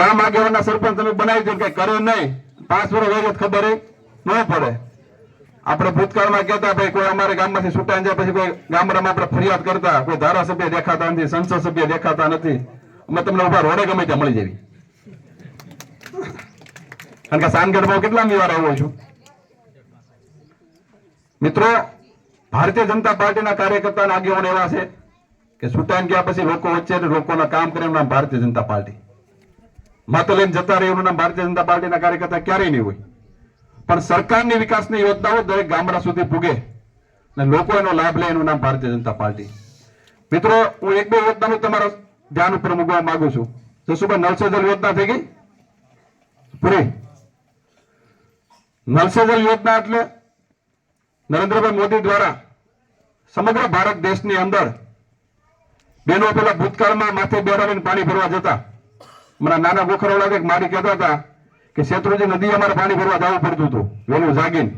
ગામ આગેવાનના સરપંચ તમે બનાવી દો કે કરે નહીં પાંચ વર્ષ હોય ખબર ન પડે. આપણે ભૂતકાળમાં કહેતા ભાઈ, કોઈ અમારે ગામમાંથી છૂટા જાય પછી કોઈ ગામડામાં આપણે ફરિયાદ કરતા, કોઈ ધારાસભ્ય દેખાતા નથી સંસદ સભ્ય દેખાતા નથી. અમે તમને ઊભા રોડે ગમે ત્યાં મળી જવી કારણ કે સાનગઢમાં કેટલા વાર આવ્યો છું? મિત્રો, ભારતીય જનતા પાર્ટીના કાર્યકર્તા આગેવાન એવા છે. કે સુતાન ગયા પછી લોકો વચ્ચે લોકોના કામ કરે એનું નામ ભારતીય જનતા પાર્ટી. માતો લઈને જતા રહે એનું નામ ભારતીય જનતા પાર્ટીના કાર્યકર્તા ક્યારેય નહીં હોય. પણ સરકારની વિકાસની યોજનાઓ દરેક ગામડા સુધી પૂગે અને લોકો એનો લાભ લે એનું નામ ભારતીય જનતા પાર્ટી. મિત્રો, હું એક બે યોજનાનું તમારા ધ્યાન ઉપર મૂકવા માંગુ છું. જશુભાઈ નલ સે જલ યોજના થઈ ગઈ? પૂરી? નલ સે જલ યોજના એટલે નરેન્દ્રભાઈ મોદી દ્વારા સમગ્ર ભારત દેશની અંદર બેનો પેલા ભૂતકાળમાં માથે બેરાવીને પાણી ભરવા જતા. મારા નાના ગોખરવાળા એક મારી કહેતા હતા કે, શેત્રુજી નદી અમારે પાણી ભરવા જવું પડતું હતું. વેલું જાગીને.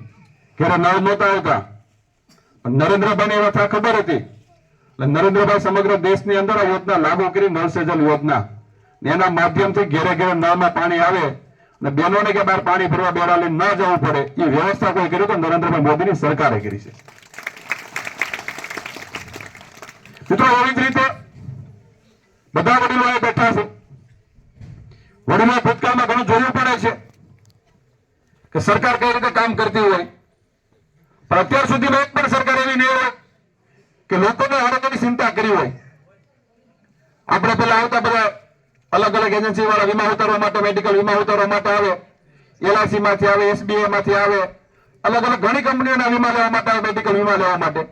ઘરે નળ નહોતા આવતા. નરેન્દ્રભાઈને એ વાત ખબર હતી. નરેન્દ્રભાઈ સમગ્ર દેશની અંદર આ યોજના લાગુ કરી નળ સેજલ યોજના એના માધ્યમથી ઘેરે ઘેરે નળમાં પાણી આવે અને બહેનોને કે બહાર પાણી ભરવા બેડા લઈને ન જવું પડે, એ વ્યવસ્થા કોઈ કર્યું તો નરેન્દ્રભાઈ મોદીની સરકારે કરી છે. મિત્રો, એવી જ રીતે બધા વડીલો અહીં બેઠા છે. વડીલો ભૂતકાળમાં ઘણું જોવું પડે છે કે સરકાર કઈ રીતે કામ કરતી હોય. પણ અત્યાર સુધીમાં એક પણ સરકાર એવી નહીં હોય કે લોકોને આરોગ્યની ચિંતા કરી હોય. આપણે પેલા આવતા બધા અલગ અલગ એજન્સી વાળા વીમા ઉતારવા માટે મેડિકલ વીમા ઉતારવા માટે આવે. એલઆઈસી માંથી આવે એસબીઆઈ માંથી આવે. અલગ અલગ ઘણી કંપનીઓના વીમા લેવા માટે આવે મેડિકલ વીમા લેવા માટે.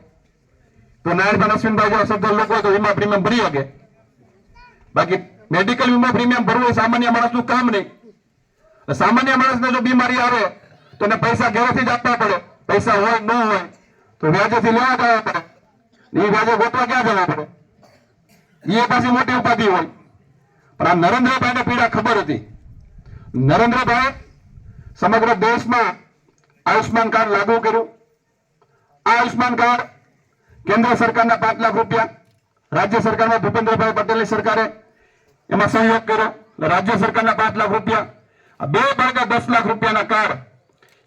તો નારાયણભાઈ અશ્વિનભાઈ જેવા સદ્ધર લોકો તો વીમા પ્રીમિયમ ભરી શકે. બાકી મેડિકલ વીમા પ્રીમિયમ ભરવું એ સામાન્ય માણસનું કામ નહીં. સામાન્ય માણસને જો બીમારી આવે, તો એને પૈસા ઘરેથી જ આપવા પડે. પૈસા હોય ન હોય, તો વ્યાજેથી લેવા જવા પડે. એ વ્યાજે ગોતવા ક્યાં જવા પડે? એ પાછી મોટી ઉપાધિ હોય. પણ આ નરેન્દ્રભાઈને પીડા ખબર હતી. નરેન્દ્રભાઈ સમગ્ર દેશમાં આયુષ્માન કાર્ડ લાગુ કર્યું. આ આયુષ્માન કાર્ડ કેન્દ્ર સરકારના પાંચ લાખ રૂપિયા રાજ્ય સરકારમાં ભૂપેન્દ્રભાઈ પટેલની સરકારે એમાં સહયોગ કર્યો. રાજ્ય સરકારના પાંચ લાખ રૂપિયા બે ભાગા દસ લાખ રૂપિયાના કાર્ડ.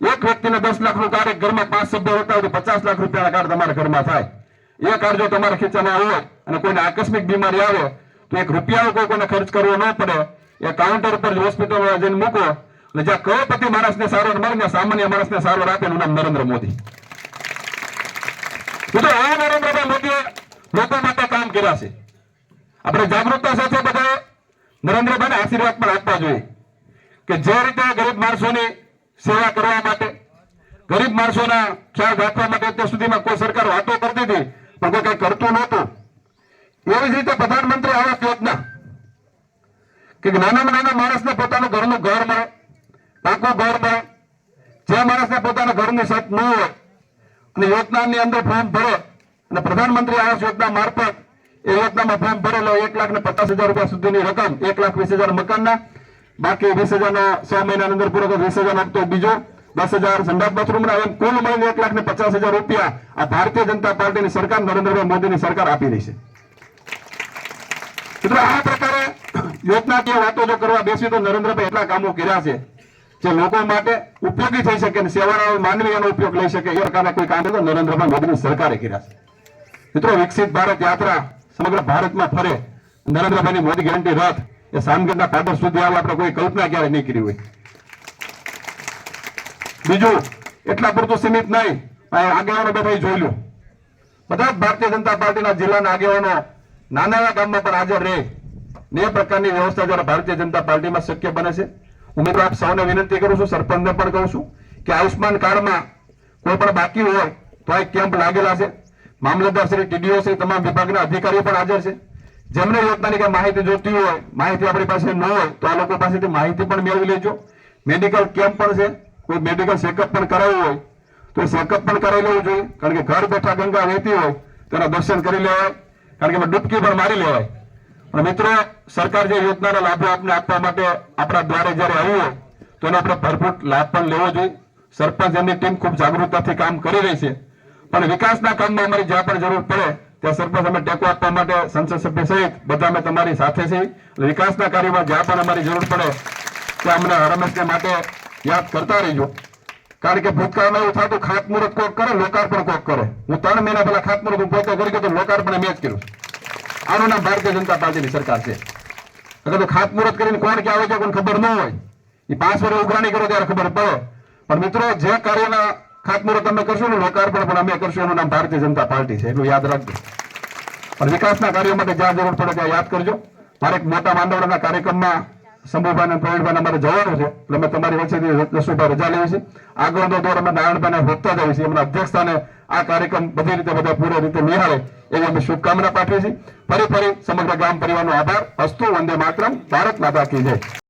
એક વ્યક્તિને દસ લાખનું કાર્ડ ઘરમાં પાંચ સભ્યો હોતા હોય તો પચાસ લાખ રૂપિયાના કાર્ડ તમારા ઘરમાં થાય. એ કાર્ડ જો તમારા ખીચામાં હોય અને કોઈને આકસ્મિક બીમારી આવે, તો એક રૂપિયા કોઈ કોઈને ખર્ચ કરવો ન પડે. એ કાઉન્ટર પર હોસ્પિટલ જઈને મૂકો. અને જ્યાં કરોડપતિ માણસને સારવાર મળે ને સામાન્ય માણસને સારવાર આપે એનું નામ નરેન્દ્ર મોદી. મિત્રો આ નરેન્દ્રભાઈ મોદીએ લોકો માટે કામ કર્યા આપણે જાગૃતતા સાથે બધા નરેન્દ્રભાઈને આશીર્વાદ પણ આપવા જોઈએ કે જે રીતે ગરીબ માણસોની સેવા કરવા માટે, ગરીબ માણસોના ખ્યાલ રાખવા માટે અત્યાર સુધીમાં કોઈ સરકાર વાતો કરતી હતી, પણ કોઈ કઈ કરતું નહોતું. એવી જ રીતે પ્રધાનમંત્રી આવાસ યોજના, કે નાનામાં નાના માણસને પોતાનું ઘરનું ઘર મળે, પાકું ઘર મળે, જે માણસને પોતાના ઘરની છત ન હોય, અને યોજનાની અંદર ફોર્મ ભરે, અને પ્રધાનમંત્રી આવાસ યોજના મારફત એ યોજનામાં ફોર્મ ભરેલો એક લાખ ને પચાસ હજાર રૂપિયા સુધીની રકમ, એક લાખ વીસ હજાર મકાનના, બાકી વીસ હજારનો છ મહિનાની અંદર પૂરો વીસ હજાર આપતો બીજો, દસ હજાર સંડાસ બાથરૂમના, એમ કુલ મળીને એક લાખ ને પચાસ હજાર રૂપિયા આ ભારતીય જનતા પાર્ટીની સરકાર, નરેન્દ્રભાઈ મોદીની સરકાર આપી રહી છે. મિત્રો, આ પ્રકારે યોજનાકીય વાતો જો કરવા બેસી તો નરેન્દ્રભાઈ એટલા કામો કર્યા છે જે લોકો માટે ઉપયોગી થઈ શકે સેવાના માનવી એનો ઉપયોગ લઈ શકે, એ પ્રકારના કોઈ કામ નરેન્દ્રભાઈ મોદીની સરકારે કર્યા છે. મિત્રો, વિકસિત ભારત યાત્રા સમગ્ર ભારતમાં ફરે. નરેન્દ્રભાઈની મોદી ગેરંટી રથ એ સામગઢના પાદર સુધી આવે. આપણે કોઈ કલ્પના ક્યારે નહીં કરી હોય. બીજું, એટલા પૂરતું સીમિત નહીં. આગેવાનો બેઠા જોઈ લો બધા ભારતીય જનતા પાર્ટીના જિલ્લાના આગેવાનો નાના ગામમાં પણ હાજર રહે. ને પ્રકારની વ્યવસ્થા દ્વારા ભારતીય જનતા પાર્ટીમાં શક્ય બને છે હું મિત્રો આપ સૌને વિનંતી કરું છું, સરપંચને પણ કહું છું કે આયુષ્માન કાર્ડમાં કોઈ પણ બાકી હોય તો આ કેમ્પ લાગેલા છે. મામલતદાર શ્રી ટીડીઓ શ્રી તમામ વિભાગના અધિકારીઓ પણ હાજર છે. જેમને યોજનાની કઈ માહિતી જોતી હોય, માહિતી આપણી પાસે ન હોય, તો આ લોકો પાસેથી માહિતી પણ મેળવી લેજો. મેડિકલ કેમ્પ પણ છે, કોઈ મેડિકલ ચેકઅપ પણ કરાવવું હોય, તો ચેકઅપ પણ કરાવી લેવું જોઈએ. કારણ કે ઘર બેઠા ગંગા વહેતી હોય, તેના દર્શન કરી લેવાય, કારણ કે ડૂબકી પણ મારી લેવાય. પણ મિત્રો, સરકાર જે યોજનાના લાભો આપને આપવા માટે આપણા દ્વારે જ્યારે આવ્યું હોય, તો એનો આપણે ભરપૂર લાભ પણ લેવો જોઈએ. સરપંચ એમની ટીમ ખૂબ જાગૃતતાથી કામ કરી રહી છે. પણ વિકાસના કામમાં અમારી જ્યાં પણ જરૂર પડે, ત્યાં સરપંચ અમે ટેકો આપવા માટે સંસદ સભ્ય સહિત બધા અમે તમારી સાથે છીએ. વિકાસના કાર્યમાં જ્યાં પણ અમારી જરૂર પડે, ત્યાં અમને હરમેશને માટે યાદ કરતા રહીજો. કારણ કે ભૂતકાળમાં એવું થતું, ખાતમુહૂર્ત કોક કરે, લોકાર્પણ કોક કરે. હું ત્રણ મહિના પહેલા ખાતમુહૂર્ત હું પોતે કરી ગયો તો લોકાર્પણ મેં જ કર્યું. આનું નામ ભારતીય જનતા પાર્ટીની સરકાર છે. અગર તો ખાતમુહૂર્ત કરીને કોણ ક્યાં આવે છે, કોઈને ખબર ન હોય. એ પાંચ વર્ષ ઉઘરાણી કરો ત્યારે ખબર પડે. પણ મિત્રો, જે કાર્યના ખાતમુહૂર્ત તમે કરશો ને લોકાર્પણ પણ અમે કરશું. એનું નામ ભારતીય જનતા પાર્ટી છે. એટલું યાદ રાખજો. પણ વિકાસના કાર્યો માટે જ્યાં જરૂર પડે ત્યાં યાદ કરજો. મારે એક મોટા માંડવડાના કાર્યક્રમમાં શંભુભાઈ અને પ્રવીણભાઈ અમારે જવાનું છે. એટલે અમે તમારી વચ્ચેથી જશુભાઈ રજા લેવી છે આગળનો દોર અમે નારાયણભાઈને ભોગતા જઈએ છીએ. એમના અધ્યક્ષસ્થાને આ કાર્યક્રમ બધી રીતે બધા પૂરી રીતે નિહાળે એવી અમે શુભકામના પાઠવી છીએ. ફરી ફરી સમગ્ર ગામ પરિવારનો આભાર. અસ્તુ વંદે માતરમ. ભારત માતા કી જય.